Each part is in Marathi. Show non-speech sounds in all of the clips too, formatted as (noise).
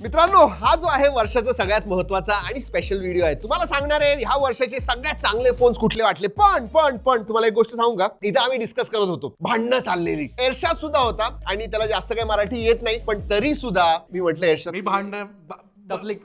मित्रांनो हा जो आहे वर्षाचा सगळ्यात महत्त्वाचा आणि स्पेशल व्हिडिओ आहे. तुम्हाला सांगणार आहे ह्या वर्षाचे सगळ्यात चांगले फोन्स कुठले वाटले? पण पण पण तुम्हाला एक गोष्ट सांगू का? इथं आम्ही डिस्कस करत होतो. भांडणं चाललेली. एरशाद सुद्धा होता आणि त्याला जास्त काही मराठी येत नाही पण तरी सुद्धा मी म्हटलं एरशाद मी भांडण तबलिक.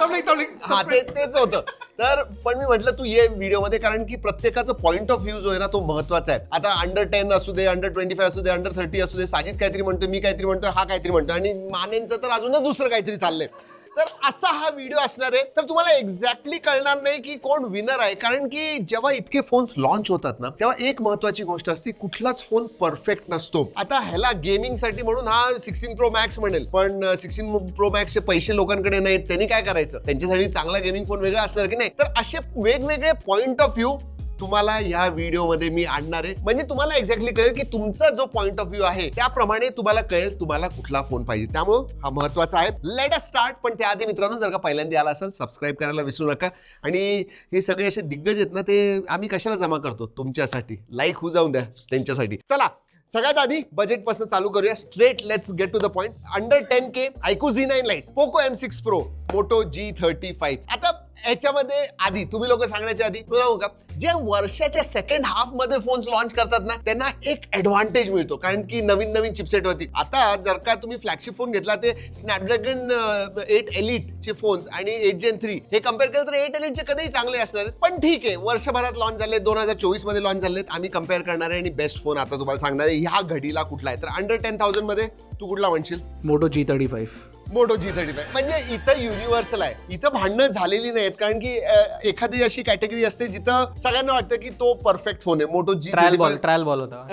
तबलिक तबलिक हा ते तेच होतं. तर पण मी म्हटलं तू ये व्हिडिओमध्ये कारण की प्रत्येकाचं पॉईंट ऑफ व्ह्यू जो आहे ना तो महत्त्वाचा आहे. आता अंडर टेन असू दे अंडर ट्वेंटी फाय असू दे अंडर थर्टी असू दे साजिद काहीतरी म्हणतो मी काहीतरी म्हणतो हा काहीतरी म्हणतो आणि मानेंचं तर अजूनच दुसरं काहीतरी चाललंय. तर असा हा व्हिडिओ असणार आहे. तर तुम्हाला एक्झॅक्टली कळणार नाही की कोण विनर आहे. कारण की जेव्हा इतके फोन्स लॉन्च होतात ना तेव्हा एक महत्वाची गोष्ट असते कुठलाच फोन परफेक्ट नसतो. आता ह्याला गेमिंगसाठी म्हणून हा सिक्स्टीन प्रो मॅक्स म्हणेल. पण सिक्स्टीन प्रो मॅक्सचे पैसे लोकांकडे नाहीत त्यांनी काय करायचं? त्यांच्यासाठी चांगला गेमिंग फोन वेगळा असणार की नाही? तर असे वेगवेगळे पॉइंट ऑफ व्ह्यू तुम्हाला या व्हिडिओमध्ये मी आणणार आहे. म्हणजे तुम्हाला एक्झॅक्टली कळेल की तुमचा जो पॉईंट ऑफ व्ह्यू आहे त्याप्रमाणे तुम्हाला कळेल तुम्हाला कुठला फोन पाहिजे. त्यामुळं हा महत्त्वाचा आहे. लेट अस स्टार्ट पण त्याआधी मित्रांनो जर का पहिल्यांदा आला असेल सबस्क्राईब करायला विसरू नका. आणि हे सगळे असे दिग्गज आहेत ना ते आम्ही कशाला जमा करतो? तुमच्यासाठी. लाईक होऊ जाऊन द्या त्यांच्यासाठी. चला सगळ्यात आधी बजेटपासून चालू करूया. Straight let's get to the point under ten K iQOO Z nine lite Poco M six pro Moto G thirty five आता याच्यामध्ये आधी तुम्ही लोक सांगण्याच्या आधी तुला सांगू का? जे वर्षाच्या सेकंड हाफमध्ये फोन्स लॉन्च करतात ना त्यांना एक ऍडव्हान्टेज मिळतो. कारण की नवीन नवीन चिपसेट वरती. आता जर का तुम्ही फ्लॅगशिप फोन घेतला ते स्नॅपड्रॅगन एट एलिट चे फोन्स आणि एट जेन थ्री हे कंपेअर केलं तर एट एलिट चे कधीही चांगले असणार आहेत. पण ठीक आहे वर्षभरात लॉन्च झाले दोन हजार चोवीसमध्ये लॉन्च झालेत. आम्ही कंपेअर करणार आहे आणि बेस्ट फोन आता तुम्हाला सांगणार आहे ह्या घडीला कुठला आहे. तर अंडर टेन थाउजंडमध्ये तू कुठला म्हणशील? Moto G thirty five Moto G thirty five म्हणजे इथं युनिव्हर्सल आहे. इथं भांडणं झालेली नाहीत. कारण की एखादी अशी कॅटेगरी असते जिथं सगळ्यांना वाटतं की तो परफेक्ट फोन आहे. Moto G trial ball trial ball होता.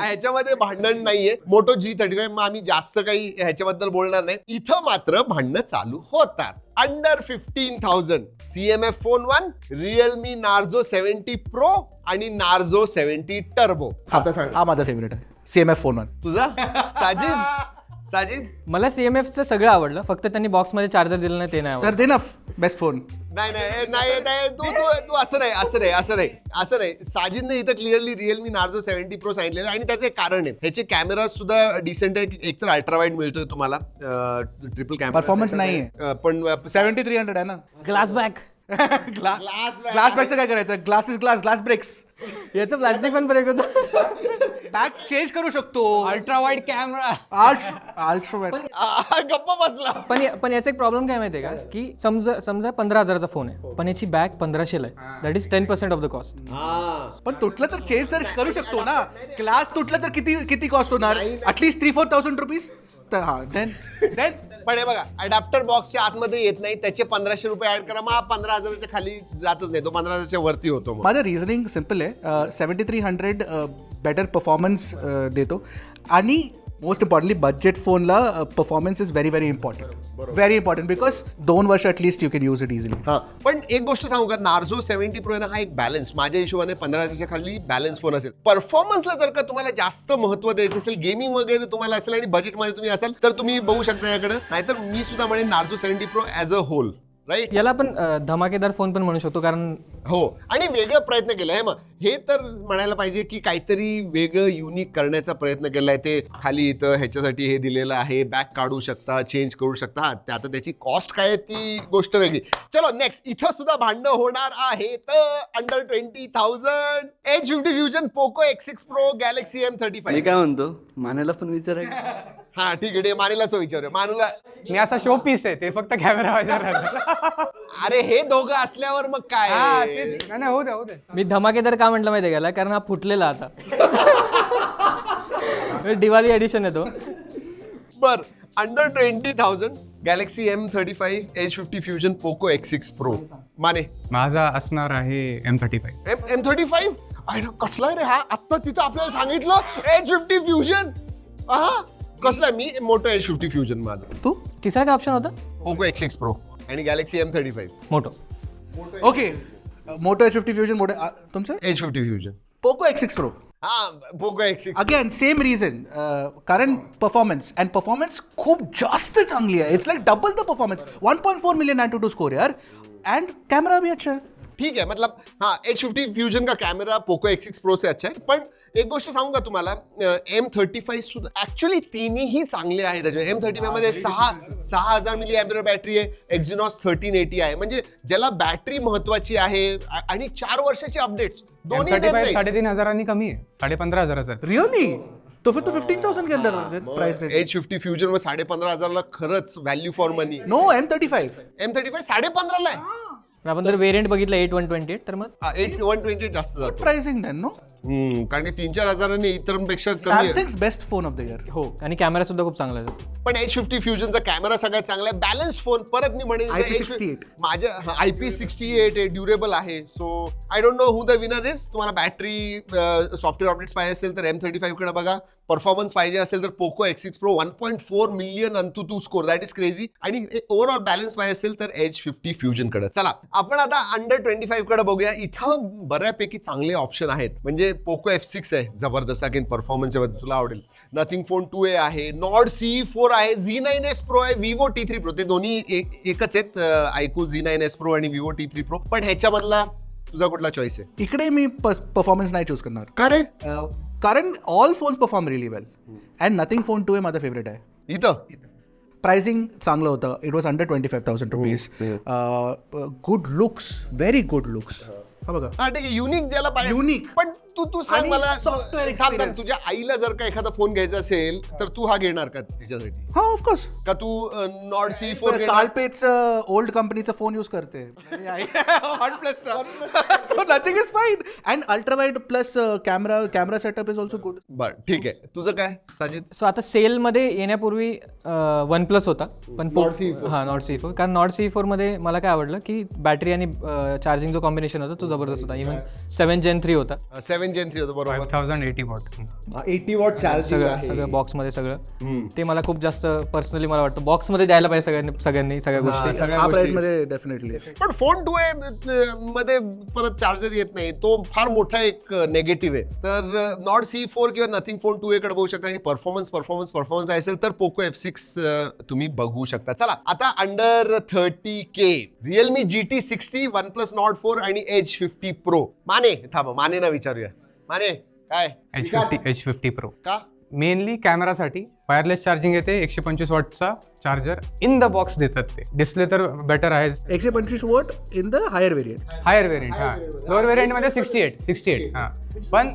ह्याच्यामध्ये भांडण नाहीये. मोटो जी थर्टी फाय आम्ही जास्त काही ह्याच्याबद्दल बोलणार नाही. इथं मात्र भांडणं चालू होतात. Under fifteen thousand CMF phone one Realme Narzo seventy pro आणि नार्झो सेव्हन्टी टर्बो आता सांग. हा माझा फेवरेट आहे. सेम एफ फोन वन तुझा? साजिद? साजिद? मला सीएमएफ चं सगळं आवडलं. फक्त त्यांनी बॉक्समध्ये चार्जर दिलं नाही ते नाही आवडलं. तर दे ना बेस्ट फोन नाही नाही नाही नाही तू तू तू असं नाही असं नाही असं नाही असं नाही. साजिदने इथं clearly Realme Narzo seventy pro सांगितलेलं आणि त्याचं एक कारण आहे. ह्याचे कॅमेरा सुद्धा डिसेंट आहे एकतर अल्ट्रा वाईड मिळतोय तुम्हाला. ट्रिपल कॅमेरा Performance नाहीये. पण सेव्हन्टी थ्री हंड्रेड आहे ना? ग्लास बॅक ग्लास ग्लास बॅगचं काय करायचं? Glass is glass glass breaks याचं प्लास्टिक पण ब्रेक होतं. बॅग चेंज करू शकतो. अल्ट्रा वाईड कॅमेरा अल्ट्रा गप्प बसला. पण या- पण याचा एक प्रॉब्लेम काय माहितीये का? की समजा समजा पंधरा हजाराचा फोन आहे पण याची बॅग पंधराशेला आहे. That is ten percent of the cost पण तुटलं तर चेंज तर करू शकतो ना ग्लास तुटलं तर किती किती कॉस्ट होणार? At least three four thousand rupees तर हा देन देन पण हे बघा अडॅप्टर बॉक्सच्या आतमध्ये येत नाही त्याचे पंधराशे रुपये ऍड करा. मग पंधरा हजाराच्या खाली जातच नाही तो पंधरा हजारच्या वरती होतो मग. माझं रिझनिंग सिंपल आहे. Seventy three hundred better performance देतो. आणि मोस्ट इम्पॉर्टंटली बजेट फोनला performance is very very important very important because दोन वर्ष at least you can use it easily पण एक गोष्ट सांगू का नार्झो सेव्हन्टी प्रो ना हा एक बॅलन्स माझ्या हिशोबाने पंधरा हजारच्या खाली बॅलन्स फोन असेल. परफॉर्मन्सला जर का तुम्हाला जास्त महत्त्व द्यायचं असेल गेमिंग वगैरे तुम्हाला असेल आणि बजेटमध्ये तुम्ही असाल तर तुम्ही बघू शकता याकडे. नाहीतर मी सुद्धा म्हणेन Narzo seventy pro as a whole right याला आपण अं, धमाकेदार फोन पण म्हणू शकतो कारण हो. आणि वेगळं प्रयत्न केला. आहे मग हे तर म्हणायला पाहिजे की काहीतरी वेगळं युनिक करण्याचा प्रयत्न केलाय. ते खाली इथं ह्याच्यासाठी हे दिलेलं आहे. बॅक काढू शकता चेंज करू शकता. हा, ते आता त्याची कॉस्ट काय आहे ती गोष्ट वेगळी. चलो नेक्स्ट इथं सुद्धा भांडणं होणार आहे तर under twenty thousand Edge fifty fusion Poco X six pro Galaxy M thirty मी फाईव्ह काय म्हणतो? मानायला पण विचारायचं. (laughs) हा ठीक आहे. मानेला सो विचारूया. मानूला मी असा शो पीस आहे ते फक्त कॅमेरा वाजवणार (laughs) अरे हे दोघं असल्यावर मग काय? हा तेच. नाही नाही, होऊ दे होऊ दे. मी धमाकेदार का म्हटलं माहितीये गेला कारण हा फुटलेला आता. (laughs) दिवाळी एडिशन आहे तो. बर under twenty thousand Galaxy M thirty five Edge fifty fusion Poco X six pro Mane? माझा असणार आहे M thirty five M M thirty five अरे कसला आहे रे हा? आत्ता तिथं आपल्याला सांगितलं एच फिफ्टी फ्युजन हा कसला मी मोठं एच फिफ्टी फ्युजन माझं. तू? तिसरा काय ऑप्शन होता? पोको एक्स सिक्स प्रो आणि Galaxy M thirty five Moto okay Moto Edge fifty fusion मोठे तुमचं? Edge fifty fusion Poco X six pro हा Poco X again same reason कारण परफॉर्मन्स अँड परफॉर्मन्स खूप जास्त चांगली आहे. It's like double the performance one point four million AnTuTu score यार. अँड कॅमेरा भी अच्छा है ठीक है मतलब हाँ एच फिफ्टी फ्यूजन का camera Poco X six pro से अच्छा है पण एक गोष्ट सांगू का तुम्हाला एम थर्टी फाईव्ह सुद्धा ऍक्च्युली तिन्ही चांगले आहेत त्याच्यात एम थर्टी फाईव्हमध्ये सहा सहा हजार मिली अँपिअर बॅटरी आहे एक्झिनॉस थर्टीन एटी आहे. म्हणजे ज्याला बॅटरी महत्वाची आहे आणि चार वर्षाची अपडेट्स दोन्ही देत नाही. साडेतीन हजारांनी कमी आहे साडे पंधरा हजाराचा. आहे. रियली तो फिर तो फिफ्टीन थाउजेंड के अंदर प्राइस एच फिफ्टी फ्युजनमध्ये साडे पंधरा हजारला खरंच value for money no M thirty five M thirty five साडे पंधराला आहे आपण जर वेरियंट बघितलं एट वन ट्वेंटी एट तर मग? एट वन ट्वेंटी जास्त जातो. प्राइसिंग देन नो हम्म, कारण की तीन चार हजारांनी इतरांपेक्षा कमी आहे. Samsung best phone of the year हो आणि कॅमेरा सुद्धा खूप चांगला आहे पण एच फिफ्टी फ्युजनचा कॅमेरा सगळ्यात चांगला आहे. बॅलन्स्ड फोन परत मी म्हणेन IP68. माझ्या आय पी सिक्स्टी एट आहे ड्युरेबल आहे. So I don't know who the winner is तुम्हाला बॅटरी सॉफ्टवेअर अपडेट्स पाहिजे असेल तर एम थर्टी फाईव्हकडे बघा. परफॉर्मन्स पाहिजे असेल तर Poco X six pro one point four million AnTuTu score that is crazy आणि ओव्हरऑल बॅलन्स पाहिजे असेल तर एच फिफ्टी फ्युजनकडे. चला आपण आता अंडर ट्वेंटी फाईव्हकडे बघूया. इथं बऱ्यापैकी चांगले ऑप्शन आहेत. म्हणजे पोको एफ सिक्स आहे जबरदस्त अगेन परफॉर्मन्सच्या बद्दल तुला आवडेल. नथिंग फोन टू ए आहे नॉड सी फोर आहे झी नाईन एस प्रो आहे विवो टी थ्री प्रो ते दोन्ही एक एकच आहेत iQOO Z nine S pro आणि विवो टी थ्री प्रो पण ह्याच्यामधला तुझा कुठला चॉईस आहे? इकडे मी परफॉर्मन्स नाही चूज करणार. का रे? कारण all phones perform really well and Nothing phone two A माझा फेवरेट आहे. इथं? प्राइसिंग चांगलं होतं. It was under twenty five thousand rupees good looks very good looks हा. बघा. हा ठीक आहे. युनिक ज्याला Unique. पण तू तू सांग आणि मला software थांब, थांब. experience. तुझ्या आईला जर का एखादा फोन घ्यायचा असेल तर तू हा घेणार का तिच्यासाठी? हा ऑफकोर्स का तू नॉड सी फोर घेणार? कार्पेटच ओल्ड कंपनीचा फोन यूज करते. OnePlus Nothing is fine and ultra wide plus camera camera setup is also good बर ठीक आहे. तुझं काय साजिद? सो आता सेलमध्ये येण्यापूर्वी वन प्लस होता. पण Nord C4. हां नॉट सी फोर कारण नॉट सी फोरमध्ये मला काय आवडलं की बॅटरी आणि चार्जिंग जो कॉम्बिनेशन होता तो जबरदस्त होता. इव्हन सेवन जेन थ्री होता. सेवन जेन थ्री होतं बरोबर? Thousand eighty watt. Eighty watt charging सगळं सगळं बॉक्समध्ये सगळं. ते मला खूप जास्त पर्सनली मला वाटतं. बॉक्समध्ये द्यायला पाहिजे सगळ्यांनी सगळ्यांनी सगळ्या गोष्टी. हा प्राइसमध्ये डेफिनेटली पण फोन टू ए मध्ये परत चार्जर येत नाही. तो फार मोठा एक नेगेटिव्ह आहे. तर नॉट सी फोर किंवा नथिंग फोन टू ए कडे बघू शकता. आणि परफॉर्मन्स परफॉर्मन्स परफॉर्मन्स असेल तर पोको एफ सिक्स तुम्ही बघू शकता. चला आता under thirty K Realme G T sixty one plus Nord four आणि एच फिफ्टी प्रो माने थांबा माने ना विचारूया. माने काय? H fifty H fifty pro का? मेनली कॅमेरासाठी वायरलेस चार्जिंग येते एकशे पंचवीस वॉटचा चार्जर इन द बॉक्स देतात ते. डिस्प्ले तर बेटर आहे एकशे पंचवीस watt in the higher variant higher variant हा. लोअर व्हेरियंटमध्ये सिक्स्टी एट सिक्स्टी एट हा. पण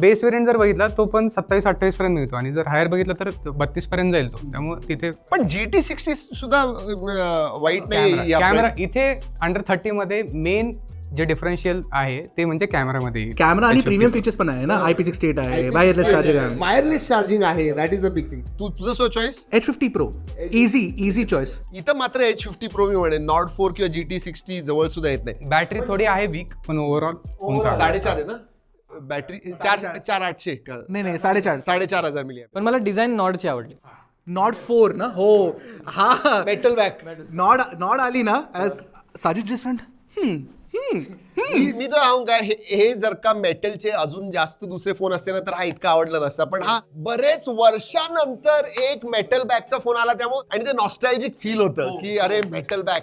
बेस व्हेरियंट जर बघितला तो पण सत्तावीस अठ्ठावीस पर्यंत मिळतो. आणि जर हायर बघितला तर बत्तीस पर्यंत जाईल तो. त्यामुळे तिथे पण जी टी सिक्स्टी सुद्धा अं, वाईट नाही कॅमेरा इथे अंडर थर्टी मध्ये मेन जे डिफरन्शियल आहे ते म्हणजे कॅमेरामध्ये येईल. कॅमेरा आणि H50 प्रीमियम फीचर्स पण आहे ना? आय पी सिक्स्टी एट आहे वायरलेस चार्जिंग आहे. वायरलेस चार्जिंग आहे. That is a big thing तू तुझं so choice H fifty pro easy easy choice इथं मात्र एच फिफ्टी प्रो मी म्हणेन. नॉट फोर किंवा जी टी सिक्स्टी जवळ सुद्धा येत नाही. बॅटरी थोडी आहे वीक पण ओव्हरऑल साडेचार आहे ना? बॅटरी चार चार आठशे नाही नाही साडेचार. साडेचार हजार मिली पण मला डिझाईन नॉडची आवडली. नॉट फोर ना? हो. हा. मेटल बॅक नॉड नॉड आली ना? ऍज साजिद जसवंत मी तर काय हे हे जर का मेटलचे अजून जास्त दुसरे फोन असते ना तर हा इतका आवडला नसता. पण हा बरेच वर्षानंतर एक मेटल बॅगचा फोन आला त्यामुळे आणि ते नॉस्टॅल्जिक फील होतं की अरे मेटल बॅग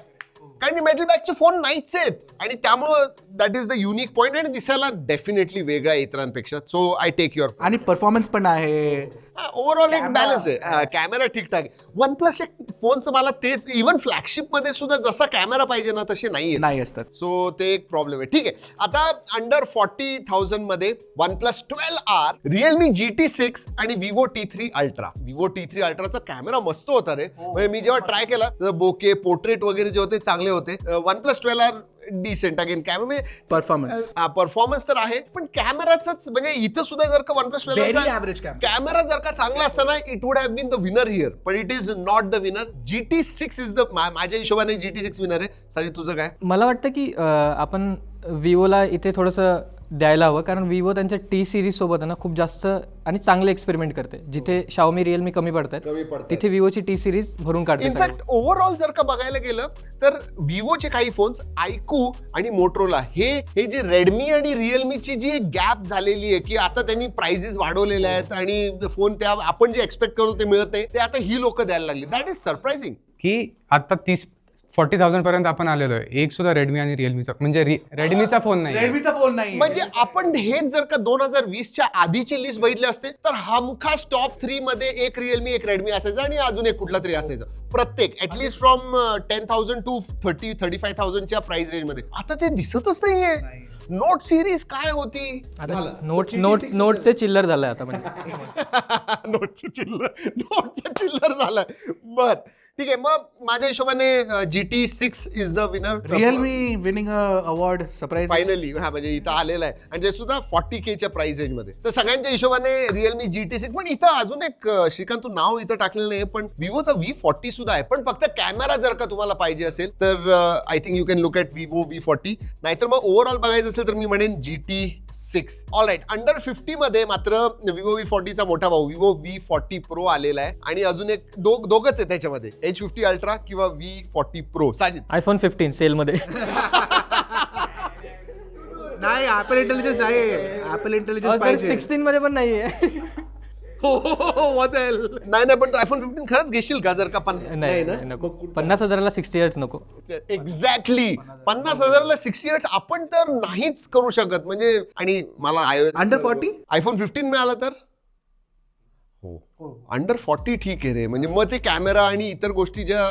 कारण मेटल बॅगचे फोन नाहीच आहेत. आणि त्यामुळं that is the unique point आणि दिसायला डेफिनेटली वेगळा इतरांपेक्षा. सो आय टेक युअर आणि परफॉर्मन्स पण आहे. ओव्हरऑल एक बॅलन्स आहे. कॅमेरा ठीकठाक आहे. वन प्लस एक फोनचं मला तेच इव्हन फ्लॅगशिपमध्ये सुद्धा जसा कॅमेरा पाहिजे ना तसे नाहीये नाही असतात. सो ते एक प्रॉब्लेम आहे. ठीक आहे. आता under forty थाउजंडमध्ये OnePlus twelve R Realme GT T six आणि Vivo T three ultra Vivo T three अल्ट्राचा camera मस्त होता रे. म्हणजे मी जेव्हा ट्राय केला तर बोके पोर्ट्रेट वगैरे जे होते चांगले होते. OnePlus twelve R decent again camera performance performance तर आहे पण कॅमेराच म्हणजे इथं सुद्धा जर का वन प्लस camera. कॅमेरा जर का चांगला असता ना it would have been the winner here पण it is not the winner G T six is the माझ्या हिशोबाने जी टी सिक्स विनर आहे. साजी तुझं काय? मला वाटतं की आपण विवोला इथे थोडंसं द्यायला हवं. कारण विवो त्यांच्या टी सिरीज सोबत आहे ना खूप जास्त आणि चांगले एक्सपेरिमेंट करते. जिथे शाओमी रिअलमी कमी पडतात तिथे विवोची टी सिरीज भरून काढते सगळं. इनफॅक्ट ओव्हरऑल जर का बघायला गेलं तर विवोचे काही फोन्स आयकू आणि मोटरोला हे हे जे रेडमी आणि रिअलमीची जी गॅप झालेली आहे की आता त्यांनी प्राइजेस वाढवलेल्या आहेत आणि फोन त्या आपण जे एक्सपेक्ट करतो ते मिळत नाही ते आता ही लोक द्यायला लागली. दॅट इज सरप्राइझिंग की आता तीस फॉर्टी थाउजंड पर्यंत आपण आलेलो आहे. एक सुद्धा रेडमी आणि रिअलमीचा म्हणजे रेडमीचा फोन नाही. रेडमीचा फोन नाही म्हणजे आपण हेच जर का दोन हजार वीसच्या आधीची लिस्ट बघितली असते तर हमखास टॉप थ्री मध्ये एक रिअलमी एक रेडमी असायचं आणि अजून एक कुठला तरी असायचं. प्रत्येक at least from ten thousand to thirty thirty five थाउजंडच्या price रेंजमध्ये. आता ते दिसतच नाहीये. नोट सिरीज काय होती? आता नोट नोट नोटचे चिल्लर झालंय आता म्हणजे. (laughs) नोटचे चिल्लर नोटचे चिल्लर झालाय. बर. ठीक आहे मग माझ्या हिशोबाने G T six is the winner Realme winning award surprise finally हा म्हणजे इथं आलेला आहे. आणि ते सुद्धा फॉर्टी केच्या प्राइस रेंजमध्ये. तर सगळ्यांच्या हिशोबाने रिअलमी जी टी सिक्स पण इथं अजून एक श्रीकांत तू नाव इथं टाकलेलं नाही पण विवोचा व्ही फॉर्टी सुद्धा आहे. पण फक्त कॅमेरा जर का तुम्हाला पाहिजे असेल तर I think you can look at Vivo V forty नाहीतर मग ओव्हरऑल बघायचं असेल तर मी म्हणेन G T six all right under fifty मध्ये मात्र विवो व्ही फॉर्टीचा मोठा भाऊ विवो व्ही फॉर्टी प्रो आलेला आहे. आणि अजून एक दोघ दोघच आहे त्याच्यामध्ये. एच फिफ्टी अल्ट्रा किंवा V forty pro. Sajid. (laughs) IPhone fifteen सेलमध्ये. नाही ऍपल इंटेलिजन्स नाही. ऍपल इंटेलिजन्स पाहिजे. सिक्स्टीन मध्ये पण नाहीये. हो हो, हो, what the hell? नाही नाही पण आयफोन फिफ्टीन खरंच घेशील का जर का पण नाही नाही, नको. पन्नास हजाराला सिक्स्टी हर्ट्स नको. एक्झॅक्टली पन्नास हजारला सिक्स्टी इयर्स आपण तर नाहीच करू शकत. म्हणजे आणि मला Under 40? आयफोन फिफ्टीन मिळाला तर? हो अंडर फॉर्टी ठीक आहे रे. म्हणजे मग ते कॅमेरा आणि इतर गोष्टी ज्या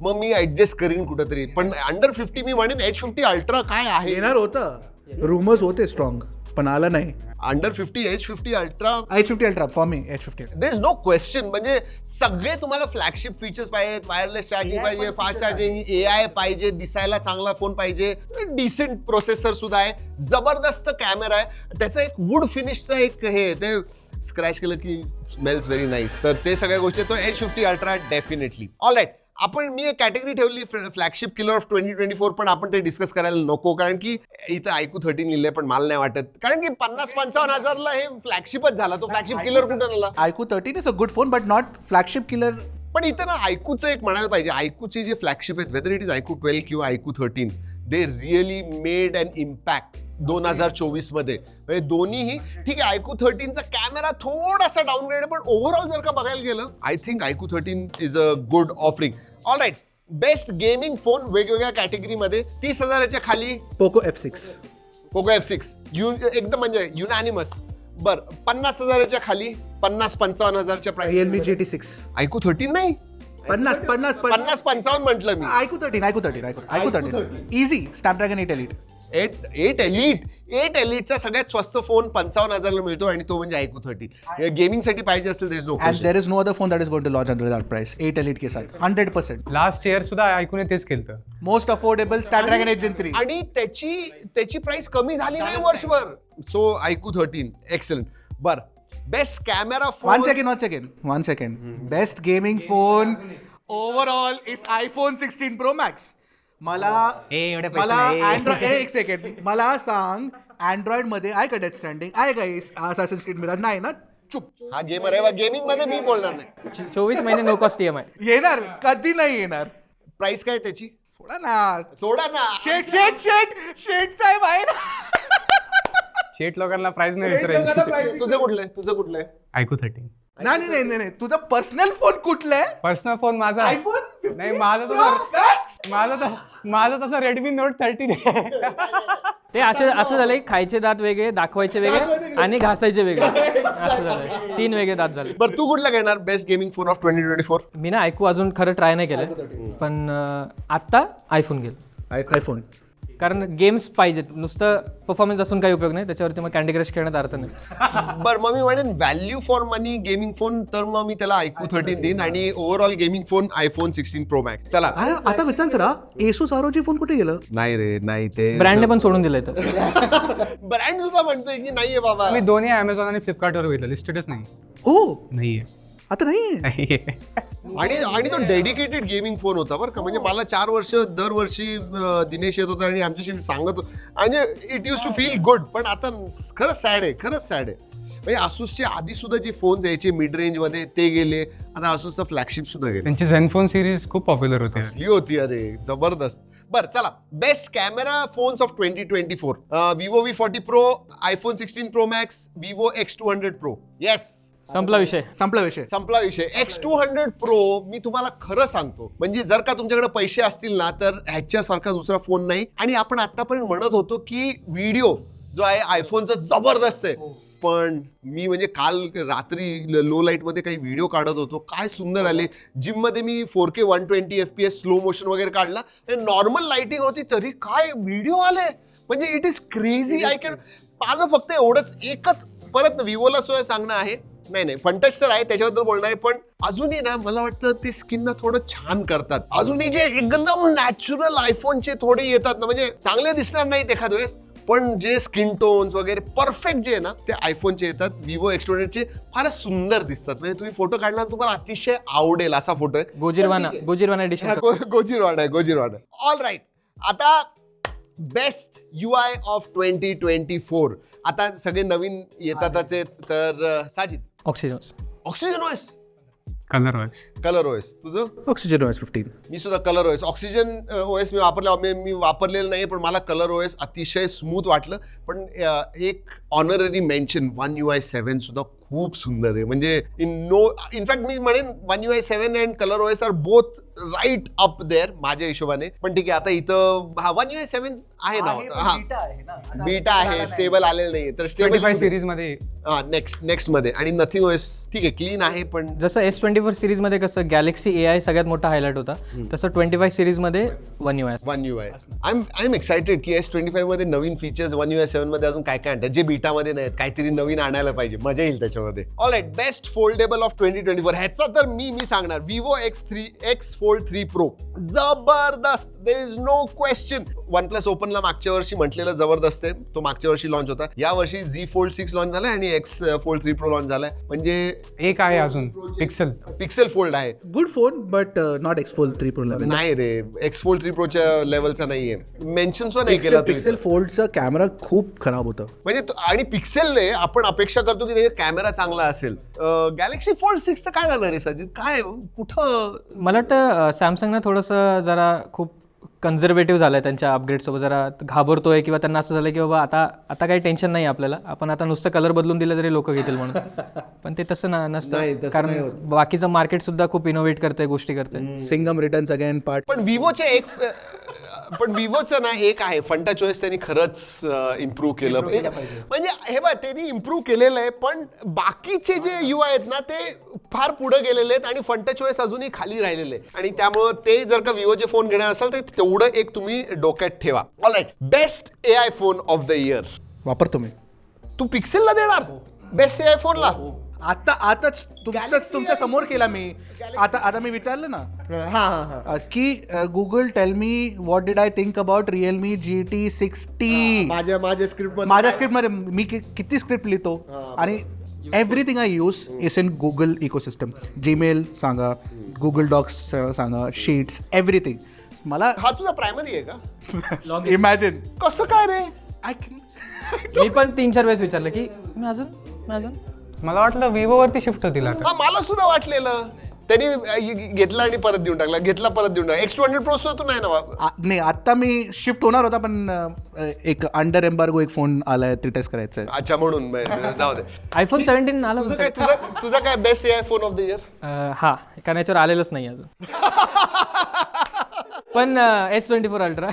मग मी ऍडजस्ट करीन कुठंतरी. पण अंडर फिफ्टी मी म्हणेन एच फिफ्टी अल्ट्रा काय आहे? येणार होतं. रुमर्स होते स्ट्रॉंग पण आलं नाही. Under fifty Edge fifty ultra Edge fifty ultra for me Edge fifty there is no question म्हणजे सगळे तुम्हाला फ्लॅगशिप फीचर्स पाहिजेत. वायरलेस चार्जिंग पाहिजे फास्ट चार्जिंग ए आय पाहिजे दिसायला चांगला फोन पाहिजे. डिसेंट प्रोसेसर सुद्धा आहे. जबरदस्त कॅमेरा आहे. त्याचं एक वूड फिनिशचं एक हे आहे, ते स्क्रॅच केलं की स्मेल्स व्हेरी नाईस तर ते सगळ्या गोष्टी तो Edge fifty ultra definitely all right आपण मी एक कॅटेगरी ठेवली flagship killer of twenty twenty four पण आपण ते डिस्कस करायला नको कारण की इथं ऐकू थर्टीन लिहिलंय पण मला नाही वाटत. कारण की पन्नास पंचावन्न हजारला हे फ्लॅगशिपच झाला तो फ्लॅगशिप किलर कुठं आला? IQOO thirteen is a good phone but not flagship killer पण इथं ना ऐकूचं एक म्हणायला पाहिजे. ऐकूचे जे फ्लॅगशिप आहेत whether it is iQOO twelve किंवा iQOO thirteen they really made an impact दोन हजार चोवीसमध्ये म्हणजे दोन्हीही ठीक आहे ऐकू थर्टीनचा कॅमेरा थोडासा डाऊनग्रेड आहे पण ओव्हरऑल जर का बघायला गेलं I think iQOO thirteen is a good offering all right best gaming phone वेगवेगळ्या कॅटेगरीमध्ये तीस हजाराच्या खाली? Poco F six Poco F six U एकदम म्हणजे युनॅनिमस बर पन्नास हजाराच्या खाली पन्नास पंचावन्न हजारच्या price Realme G T six ऐकू थर्टीन नाही? पन्नास पन्नास पन्नास. पंचावन्न म्हटलं मी. ऐकू thirteen iQOO thirteen iQOO iQOO thirteen easy Snapdragon eight elite eight eight elite eight एलिटचा सगळ्यात स्वस्त फोन पंचावन्न हजारला मिळतो आणि तो म्हणजे ऐकू थर्टी गेमिंगसाठी पाहिजे असेल this no and there is no other phone that is going to launch under that price eight elite के साथ हंड्रेड परसेंट लास्ट इयर सुद्धा ऐकून तेच केलं most affordable Snapdragon eight three आणि त्याची त्याची प्राइस कमी झाली नाही वर्षभर. सो ऐकू थर्टीन एक्सलंट बर. Best camera one phone second one second one second best gaming phone overall is iPhone sixteen pro max मला मला. अँड्रॉइड एक (laughs) सेकंड मला सांग अँड्रॉइडमध्ये आहे का डेथ स्टँडिंग आहे का असासन स्क्रीन मिरर नाही ना? चुप. हा गेमर आहे गेमिंगमध्ये मी बोलणार नाही. चोवीस महिने नो कॉस्ट एम आय येणार? कधी नाही येणार? प्राइस काय त्याची? सोडा ना. सोडा ना. शेट शेट शेट शेट साहेब आहे ना. शेट लोकांना प्राइस नाही विचारायची तुझं कुठलंय तुझं कुठलंय ऐकू थर्टीन नाही नाही, नाही नाही नाही. तुझा पर्सनल फोन कुठला आहे? पर्सनल फोन माझा आहे. आयफोन नाही माझा तसा माझा तर माझा तसा रेडमी नोट थर्टीन आहे. ते असे असं झालंय खायचे दात वेगळे दाखवायचे वेगळे आणि घासायचे वेगळे. असं झालंय. तीन वेगळे दात झाले. बरं तू कुठला घेणार best gaming phone of twenty twenty four मी ना ऐकू अजून खरं ट्राय नाही केलं पण अं, आत्ता आयफोन गेलो आयफोन कारण गेम्स पाहिजेत. नुसतं परफॉर्मन्स असून काही उपयोग नाही. त्याच्यावरती मग कॅन्डी क्रश खेळण्यात अर्थ नाही. (laughs) बरं मग मी म्हणेन value for money gaming phone तर मग मी त्याला ऐकू थर्टीन देईन आणि overall gaming phone iPhone sixteen pro max चला. अरे आता विचार करा एसोस आरोची फोन कुठे गेलं? नाही रे नाही ते ब्रँडने पण सोडून दिलंय तर ब्रँड (laughs) सुद्धा म्हणतोय की नाहीये बाबा. मी दोन्ही अमेझॉन आणि फ्लिपकार्टवर बघितलं. लिस्टेडच नाही हो? नाहीये. आता नाही. (laughs) आणि आणि तो डेडिकेटेड गेमिंग फोन होता बरं का. म्हणजे मला चार वर्ष दरवर्षी अं, दिनेश येत होता आणि आमच्याशी सांगत होता. म्हणजे it use to feel good पण आता खरंच सॅड आहे खरंच सॅड आहे. म्हणजे आसूसचे आधी सुद्धा जे फोन यायचे मिड रेंजमध्ये ते गेले. आता आसूसचा फ्लॅगशिप सुद्धा गेले. त्यांची झेनफोन सिरीज खूप पॉप्युलर होते. कसली होती अरे जबरदस्त. बर चला. Best camera phones of twenty twenty four Vivo V forty pro iPhone sixteen pro max Vivo X two hundred pro yes संपला विषय. संपला विषय. संपला विषय. एक्स टू हंड्रेड प्रो मी तुम्हाला खरं सांगतो. म्हणजे जर का तुमच्याकडे पैसे असतील ना तर ह्याच्यासारखा दुसरा फोन नाही. आणि आपण आतापर्यंत म्हणत होतो की व्हिडिओ जो आहे आयफोनचा जबरदस्त आहे. पण मी म्हणजे काल रात्री लो लाइटमध्ये काही व्हिडिओ काढत होतो. काय सुंदर आले. जिममध्ये मी four K one twenty F P S slow motion वगैरे काढला. नॉर्मल लाइटिंग होती तरी काय व्हिडिओ आले? म्हणजे it is crazy I can माझं फक्त एवढंच एकच परत विवोला सुद्धा सांगणं आहे. नाही नाही फंटच तर आहे त्याच्याबद्दल बोलणार आहे. पण अजूनही ना मला वाटतं ते स्किन ना थोडं छान करतात. अजूनही जे एकदम नॅचरल आयफोनचे थोडे येतात ना म्हणजे चांगले दिसणार नाहीत एखाद वेळेस. पण जे स्किन टोन्स वगैरे परफेक्ट जे आहे ना ते आयफोनचे येतात विवो एक्सटोनेटचे फारच सुंदर दिसतात. म्हणजे तुम्ही फोटो काढला तुम्हाला अतिशय आवडेल असा फोटो आहे. गोजिरवाना. गोजिरवाना एडिशन गो- गोजीरवाडा आहे गोजीरवाडा ऑल राईट आता best U I of twenty twenty four आता सगळे नवीन येतातच आहेत तर अं, Sajid. Oxygen Oxygen OS colour wise colour OS तुझं? ऑक्सिजन ओएस फिफ्टीन मी सुद्धा कलर ओएस ऑक्सिजन ओएस मी वापरला मी मी वापरलेलं नाही पण मला कलर ओएस अतिशय स्मूथ वाटलं. पण अं, एक honorary mention One you I सेवन सुद्धा खूप सुंदर आहे. म्हणजे इन नो इनफॅक्ट मी म्हणेन One you I seven and Color OS are both right up there माझ्या हिशोबाने. पण ठीक आहे आता इथं हा वन यू सेवन आहे ना हा बीटा आहे स्टेबल आलेलं नाही तर स्टेबल सिरीजमध्ये हा नेक्स्ट नेक्स्टमध्ये. आणि नथिंग ओएस ठीक आहे क्लीन आहे पण जसं एस ट्वेंटी फोर सिरीजमध्ये कसं गॅलेक्सी ए आय सगळ्यात मोठा हायलाइट होता तसं ट्वेंटी फाय सिरीजमध्ये One UI One UI I'm I am excited की एस ट्वेंटी फाईव्हमध्ये नवीन फीचर्स वन यू आय सेवनमध्ये अजून काय काय आणतात जे बीटामध्ये नाहीत काहीतरी नवीन आणायला पाहिजे. मजा येईल त्याच्यामध्ये. All right best foldable of twenty twenty four ह्याचा तर मी मी सांगणार. Vivo X three X Fold 3 Pro. Zabardast, there is no question. One Plus ओपनला मागच्या वर्षी म्हटलेलं जबरदस्त आहे. तो मागच्या वर्षी लॉन्च होता. या वर्षी झी फोल्ड सिक्स लॉन्च झालाय आणि X Fold three pro launch झालाय. म्हणजे एक आहे अजून पिक्सल पिक्सेल फोल्ड आहे. Good phone but not X Fold three pro नाही रे. एक्स फोल्ड थ्री प्रोच्या लेवलचा नाहीये. मेन्शन सुद्धा नाही केला पिक्सेल. फोल्डचा कॅमेरा खूप खराब होतं. म्हणजे तो- आणि पिक्सेलने आपण अपेक्षा करतो की त्याचा कॅमेरा चांगला असेल. गॅलेक्सी फोल्ड सिक्सचं काय झालं रे सजित काय कुठं मला वाटतं सॅमसंगनं थोडंसं जरा खूप कन्झर्वेटिव्ह झालं आहे त्यांच्या अपग्रेडसोबत जरा घाबरतोय किंवा त्यांना असं झालं की बाबा आता आता काही टेन्शन नाही आपल्याला. आपण आता नुसतं कलर बदलून दिलं तरी लोक घेतील म्हणून. (laughs) पण ते तसं ना नाही, नसतं कारण बाकीचं मार्केट सुद्धा खूप इनोव्हेट करतंय गोष्टी करतंय. सिंगम रिटर्न्स अगेन पार्ट पण विवोचे एक पण विवोचं ना एक आहे. फंटा चॉईस त्यांनी खरंच इम्प्रूव्ह केलं म्हणजे हे बघ त्यांनी इम्प्रूव्ह केलेलं आहे पण बाकीचे जे युवा आहेत ना ते फार पुढे गेलेले आहेत आणि फंटा चॉईस अजूनही खाली राहिलेले आहे आणि त्यामुळं ते जर का विवोचे फोन घेणार असाल तर तेवढं एक तुम्ही डोक्यात ठेवा. All right best A I phone of the year वापरतो मी. तू पिक्सेलला देणार? बेस्ट ए आय फोनला आता आताच तुमचं तुमच्यासमोर केला मी. आता आता मी विचारलं ना. अ, की Google tell me what did I think about Realme GT T sixty माझ्या माझ्या स्क्रिप्ट माझ्या स्क्रिप्टमध्ये मी कि- किती स्क्रिप्ट लिहितो? आणि everything I use is in Google ecosystem Gmail सांगा गुगल डॉक्स सांगा शीट्स एव्हरीथिंग मला हा तुझा प्रायमरी आहे का? इमॅजिन (laughs) कसं काय रे? आय मी पण तीन चार वेळेस विचारलं की मी अजून? मी अजून? मला वाटलं विवो वरती शिफ्ट होतील आता. हा मला सुद्धा वाटलेलं. त्यांनी अ, घेतला आणि परत देऊन टाकला घेतला परत देऊन टाकला. एक्स टू हंड्रेड प्रो सुद्धा तू नाही ना आ- नाही आता मी शिफ्ट होणार होता पण अ, एक अंडर एम्बार्गो एक फोन आलाय ते टेस्ट करायचं आहे अच्छा म्हणून जाऊ दे. आयफोन सेव्हन्टीन आलं तुझं होतं. काय तुझा तुझा काय best A I phone of the इयर अं, हा कारण याच्यावर आलेलंच नाही अजून. (laughs) पण एस ट्वेंटी फोर अल्ट्रा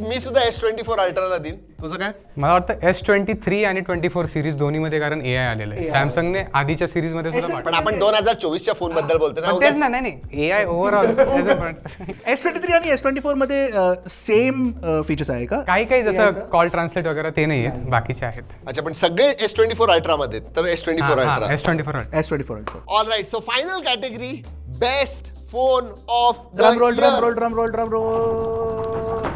मी सुद्धा एस ट्वेंटी फोर अल्ट्राला देईन. तुझं काय? मला वाटतं एस ट्वेंटी थ्री आणि ट्वेंटी फोर सिरीज दोन्हीमध्ये कारण ए आय आलेलं आहे. सॅमसंगने आधीच्या सिरीजमध्ये सुद्धा पण. आपण दोन हजार चोवीसच्या फोनबद्दल बोलतो ना पण तेच उगाच. ना नाही नाही. A I overall S twenty three आणि एस ट्वेंटी फोरमध्ये सेम फीचर्स आहे का? काही काही जसं कॉल ट्रान्सलेट वगैरे ते नाही. आहेत बाकीचे आहेत. अच्छा पण सगळे एस ट्वेंटी फोर अल्ट्रा मध्ये तर S twenty four Ultra S twenty four S twenty four all right so final category best phone of drum roll drum roll drum roll drum roll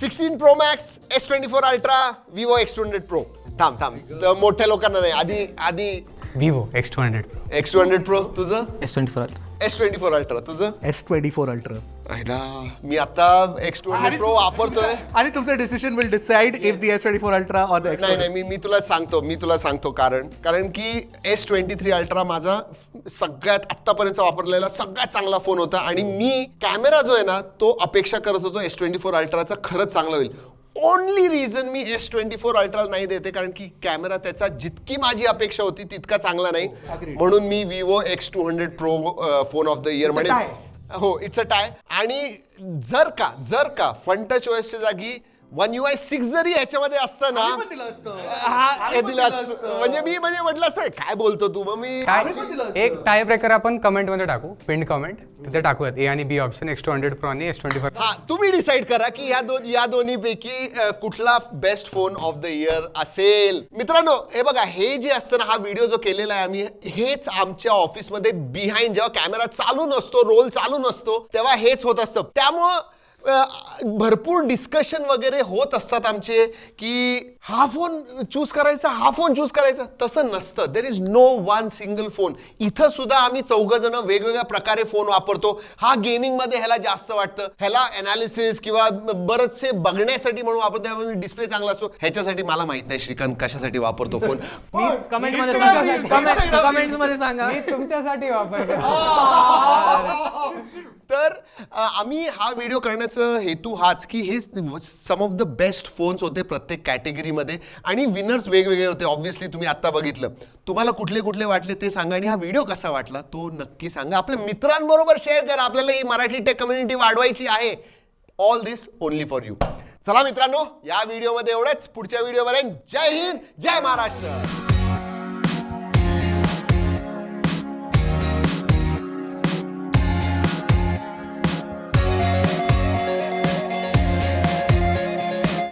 sixteen pro max S twenty four Ultra Vivo X two hundred pro थांब थांब मोठ्या लोकांना नाही आधी आधी Vivo X two hundred X two hundred pro तुझं S twenty four Ultra S twenty four Ultra तुझं? एस ट्वेंटी फोर अल्ट्रा मी आता एक्स टू हंड्रेड प्रो वापरतोय. आणि तुमचं decision will decide if the S twenty four Ultra or नाही नाही मी मी तुला सांगतो मी तुला सांगतो कारण कारण की एस ट्वेंटी थ्री अल्ट्रा माझा सगळ्यात आतापर्यंत वापरलेला सगळ्यात चांगला फोन होता आणि मी कॅमेरा जो आहे ना तो अपेक्षा करत होतो एस ट्वेंटी फोर अल्ट्राचा खरंच चांगला होईल. ओनली रिझन मी एस ट्वेंटी फोर अल्ट्रा नाही देते कारण की कॅमेरा त्याचा जितकी माझी अपेक्षा होती तितका चांगला नाही. म्हणून मी Vivo X two hundred pro phone of the year म्हणेन हो इट्स अ टाय आणि जर का जर का फ्रंट टच ओएसच्या जागी वन यू आय सिक्स जरी याच्यामध्ये असतं ना हा हे दिलं असतं. म्हणजे मी म्हणजे म्हटलं असतं काय बोलतो तू मग मी काय? एक टाय ब्रेकर आपण कमेंटमध्ये टाकू. पिंड कमेंट तिथे टाकूयात. ए आणि B option X two hundred pro आणि एस ट्वेंटी फाय हा तुम्ही डिसाईड करा की या दोन या दोन्ही पैकी कुठला best phone of the year असेल. मित्रांनो हे बघा हे जे असतं ना हा व्हिडिओ जो केलेला आहे आम्ही हेच आमच्या ऑफिसमध्ये बिहाइंड जेव्हा कॅमेरा चालू नसतो रोल चालू नसतो तेव्हा हेच होत असतं. त्यामुळं भरपूर डिस्कशन वगैरे होत असतात आमचे की हा फोन चूज करायचा हा फोन चूज करायचा. तसं नसतं. There is no one single phone इथं सुद्धा आम्ही चौघ जण वेगवेगळ्या प्रकारे फोन वापरतो. हा गेमिंगमध्ये ह्याला जास्त वाटतं. ह्याला अनालिसिस किंवा बरेचसे बघण्यासाठी म्हणून वापरतो. डिस्प्ले चांगला असतो. ह्याच्यासाठी मला माहीत नाही श्रीकांत कशासाठी वापरतो फोन कमेंट (laughs) मध्ये सांगा. कमेंटमध्ये सांगा. मी तुमच्यासाठी वापरतो. (laughs) (laughs) तर आम्ही हा व्हिडिओ करण्याचा हेतू हाच की हे some of the best phones होते प्रत्येक कॅटेगरीमध्ये आणि विनर्स वेगवेगळे होते. ऑब्व्हियसली तुम्ही आता बघितलं. तुम्हाला कुठले कुठले वाटले ते सांगा आणि हा व्हिडिओ कसा वाटला तो नक्की सांगा. आपल्या मित्रांबरोबर शेअर करा. आपल्याला ही मराठी टेक कम्युनिटी वाढवायची आहे. All this only for you चला मित्रांनो या व्हिडिओमध्ये एवढंच. पुढच्या व्हिडिओपर्यंत जय हिंद जय महाराष्ट्र.